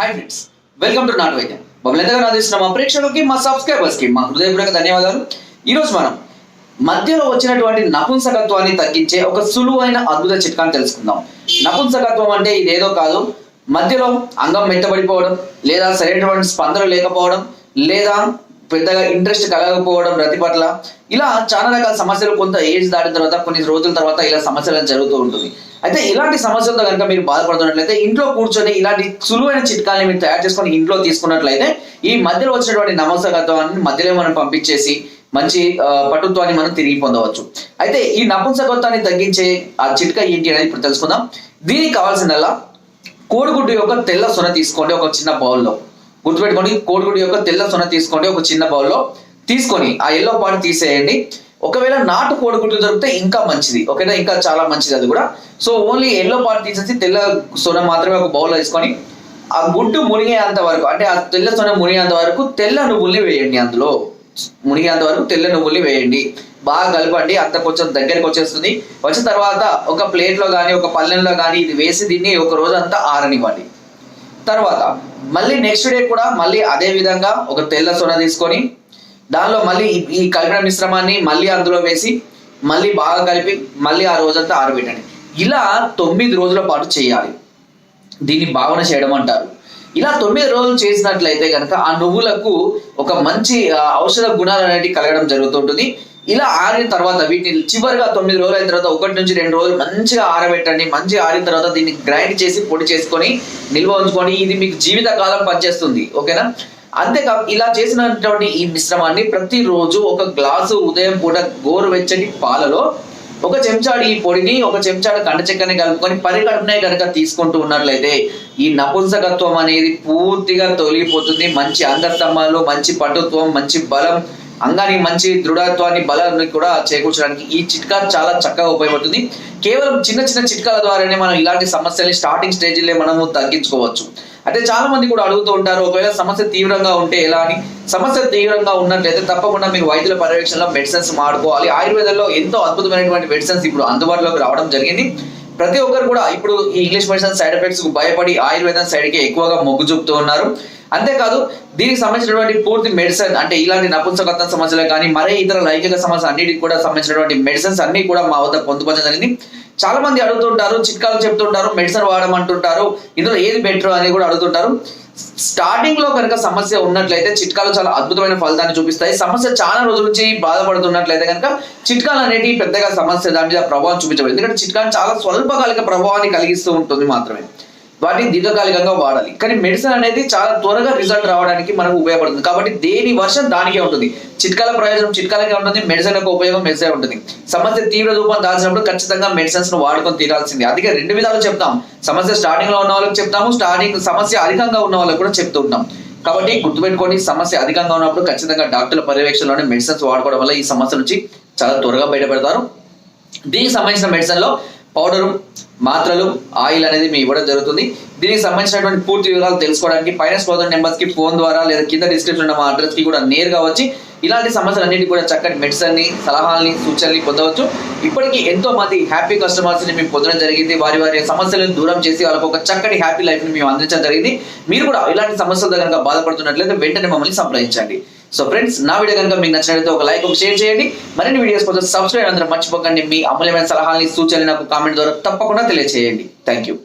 Hi friends welcome to నాటు వైద్యం మమ్మల్ని ఎంతగా ఆదరిస్తున్న మా ప్రేక్షకులకి మా సబ్స్క్రైబర్స్కి మా హృదయపూర్వక ధన్యవాదాలు. ఈరోజు మనం మధ్యలో వచ్చినటువంటి నపుంసకత్వాన్ని తగ్గించే ఒక సులువైన అద్భుత చిట్కాన్ని తెలుసుకుందాం. నపుంసకత్వం అంటే ఇదేదో కాదు. మధ్యలో అంగం మెత్తబడిపోవడం లేదా సరైనటువంటి స్పందన లేకపోవడం లేదా పెద్దగా ఇంట్రెస్ట్ కలగకపోవడం రతి పట్ల ఇలా చాలా రకాల సమస్యలు కొంత ఏజ్ దాటిన తర్వాత కొన్ని రోజుల తర్వాత ఇలా సమస్యలు జరుగుతూ ఉంటుంది. అయితే ఇలాంటి సమస్యలతో కనుక మీరు బాధపడుతున్నట్లయితే ఇంట్లో కూర్చొని ఇలాంటి సులువైన చిట్కాల్ని మీరు తయారు చేసుకొని ఇంట్లో తీసుకున్నట్లయితే ఈ మధ్యలో వచ్చినటువంటి నమసకత్వాన్ని మధ్యలో మనం పంపించేసి మంచి పటుత్వాన్ని మనం తిరిగి పొందవచ్చు. అయితే ఈ నపుంసకత్వాన్ని తగ్గించే ఆ చిట్కా ఏంటి అనేది ఇప్పుడు తెలుసుకుందాం. దీనికి కావాల్సిందల్లా కోడిగుడ్డు యొక్క తెల్ల సొన తీసుకోండి ఒక చిన్న బౌల్లో గుర్తుపెట్టుకోండి కోడిగుడ్డు యొక్క తెల్ల సొన తీసుకోండి ఒక చిన్న బౌల్లో తీసుకొని ఆ ఎల్లో పాయింట్ తీసేయండి. ఒకవేళ నాటు కోడిగుడ్లు దొరికితే ఇంకా మంచిది ఓకేనా? ఇంకా చాలా మంచిది అది కూడా. సో ఓన్లీ ఎల్లో పాయింట్ తీసేసి తెల్ల సొన మాత్రమే ఒక బౌల్లో వేసుకొని ఆ గుడ్డు మునిగేంత వరకు అంటే ఆ తెల్ల సొన మునిగేంత వరకు తెల్ల నువ్వుల్ని వేయండి అందులో. మునిగేంత వరకు తెల్ల నువ్వుల్ని వేయండి. బాగా కలపండి అంత కొంచెం దగ్గరికి వచ్చేస్తుంది. వచ్చిన తర్వాత ఒక ప్లేట్లో కానీ ఒక పల్లెంలో కానీ ఇది వేసి దీన్ని ఒక రోజు అంతా ఆరనివ్వండి. తర్వాత మళ్ళీ నెక్స్ట్ డే కూడా మళ్ళీ అదే విధంగా ఒక తెల్ల సొన తీసుకొని దానిలో మళ్ళీ ఈ- కలిపిన మిశ్రమాన్ని మళ్ళీ అందులో వేసి మళ్ళీ బాగా కలిపి మళ్ళీ ఆ రోజంతా ఆరబెట్టండి. ఇలా తొమ్మిది రోజుల పాటు చేయాలి. దీన్ని భావన చేయడం అంటారు. ఇలా తొమ్మిది రోజులు చేసినట్లయితే కనుక ఆ నువ్వులకు ఒక మంచి ఔషధ గుణాలు అనేటివి కలగడం జరుగుతుంటుంది. ఇలా ఆరిన తర్వాత వీటిని చివరిగా తొమ్మిది రోజులు అయిన తర్వాత ఒకటి నుంచి రెండు రోజులు మంచిగా ఆరబెట్టండి మంచిగా ఆరిన తర్వాత దీన్ని గ్రైండ్ చేసి పొడి చేసుకొని నిల్వ ఉంచుకొని ఇది మీకు జీవితకాలం పనిచేస్తుంది ఓకేనా? అంతేకా ఇలా చేసినటువంటి ఈ మిశ్రమాన్ని ప్రతిరోజు ఒక గ్లాసు ఉదయం పూట గోరువెచ్చని పాలలో ఒక చెంచాడు ఈ పొడిని ఒక చెంచాడు కండ చెక్కని కలుపుకొని పరికడుపునే కనుక తీసుకుంటూ ఉన్నట్లయితే ఈ నపుంసకత్వం అనేది పూర్తిగా తొలగిపోతుంది. మంచి అంగస్తంభాలు మంచి పటుత్వం మంచి బలం అంగానికి మంచి దృఢత్వాన్ని బలాన్ని కూడా చేకూర్చడానికి ఈ చిట్కా చాలా చక్కగా ఉపయోగపడుతుంది. కేవలం చిన్న చిన్న చిట్కాల ద్వారానే మనం ఇలాంటి సమస్యల్ని స్టార్టింగ్ స్టేజ్లో మనము తగ్గించుకోవచ్చు. అయితే చాలా మంది కూడా అడుగుతూ ఉంటారు ఒకవేళ సమస్య తీవ్రంగా ఉంటే ఎలా అని? సమస్య తీవ్రంగా ఉన్నట్లయితే తప్పకుండా మీరు వైద్యుల పర్యవేక్షణలో మెడిసిన్స్ మాడుకోవాలి ఆయుర్వేదంలో ఎంతో అద్భుతమైనటువంటి మెడిసిన్స్ ఇప్పుడు అందుబాటులోకి రావడం జరిగింది. ప్రతి ఒక్కరు కూడా ఇప్పుడు ఈ ఇంగ్లీష్ మెడిసిన్ సైడ్ ఎఫెక్ట్స్కు భయపడి ఆయుర్వేదం సైడ్కి ఎక్కువగా మొగ్గు చూపుతూ ఉన్నారు. అంతేకాదు దీనికి సంబంధించినటువంటి పూర్తి మెడిసిన్ అంటే ఇలాంటి నపుంసకత్వం సమస్యలు కానీ మరే ఇతర లైంగిక సమస్య అన్నిటికి కూడా సంబంధించినటువంటి మెడిసిన్స్ అన్ని కూడా మా వద్ద పొందుపరచడం జరిగింది. చాలా మంది అడుగుతుంటారు చిట్కాలు చెప్తుంటారు మెడిసిన్ వాడమంటుంటారు ఇందులో ఏది బెటర్ అని కూడా అడుగుతుంటారు. స్టార్టింగ్లో కనుక సమస్య ఉన్నట్లయితే చిట్కాలు చాలా అద్భుతమైన ఫలితాన్ని చూపిస్తాయి. సమస్య చాలా రోజుల నుంచి బాధపడుతున్నట్లయితే కనుక చిట్కాలు అనేటివి పెద్దగా సమస్య దాని మీద ప్రభావం చూపించవు ఎందుకంటే చిట్కాలు చాలా స్వల్పకాలిక ప్రభావాన్ని కలిగిస్తూ ఉంటుంది మాత్రమే. వాటిని దీర్ఘకాలికంగా వాడాలి. కానీ మెడిసిన్ అనేది చాలా త్వరగా రిజల్ట్ రావడానికి మనకు ఉపయోగపడుతుంది. కాబట్టి దేని వర్షం దానికే ఉంటుంది. చిట్కాల ప్రయోజనం చిట్కాలకే ఉంటుంది. మెడిసిన్ యొక్క ఉపయోగం మెడిసిన్ ఉంటుంది. సమస్య తీవ్ర రూపం దాల్చినప్పుడు ఖచ్చితంగా మెడిసిన్స్ను వాడుకొని తీరాల్సింది. అందుకే రెండు విధాలు చెప్తాం. సమస్య స్టార్టింగ్లో ఉన్న వాళ్ళకి చెప్తాము. స్టార్టింగ్ సమస్య అధికంగా ఉన్న వాళ్ళకి కూడా చెప్తూ ఉంటాం. కాబట్టి గుర్తుపెట్టుకోండి సమస్య అధికంగా ఉన్నప్పుడు ఖచ్చితంగా డాక్టర్ల పర్యవేక్షణలోనే మెడిసిన్స్ వాడుకోవడం వల్ల ఈ సమస్య నుంచి చాలా త్వరగా బయటపడతారు. దీనికి సంబంధించిన మెడిసిన్లో పౌడరు మాత్రలు ఆయిల్ అనేది మీ ఇవ్వడం జరుగుతుంది. దీనికి సంబంధించినటువంటి పూర్తి వివరాలు తెలుసుకోవడానికి పైన స్పోదర్ నెంబర్స్కి ఫోన్ ద్వారా లేదా కింద డిస్క్రిప్షన్ ఉన్న మా అడ్రస్కి కూడా నేరుగా వచ్చి ఇలాంటి సమస్యలు అన్నిటి కూడా చక్కటి మెడిసిన్ని సలహాలని సూచనల్ని పొందవచ్చు. ఇప్పటికీ ఎంతో మంది హ్యాపీ కస్టమర్స్ని మేము పొందడం జరిగింది. వారి వారి సమస్యలను దూరం చేసి వాళ్ళకు ఒక చక్కటి హ్యాపీ లైఫ్ని మేము అందించడం జరిగింది. మీరు కూడా ఇలాంటి సమస్యలతో కనుక బాధపడుతున్నట్లయితే వెంటనే మమ్మల్ని సంప్రదించండి. సో ఫ్రెండ్స్ నా వీడియో కనుక మీకు నచ్చినట్లయితే ఒక లైక్ ఒక షేర్ చేయండి. మరిన్ని వీడియోస్ కోసం సబ్స్క్రైబ్ అందరూ మర్చిపోకండి. మీ అమూల్యమైన సలహాలని సూచనలు నాకు కామెంట్ ద్వారా తప్పకుండా తెలియజేయండి థ్యాంక్ యూ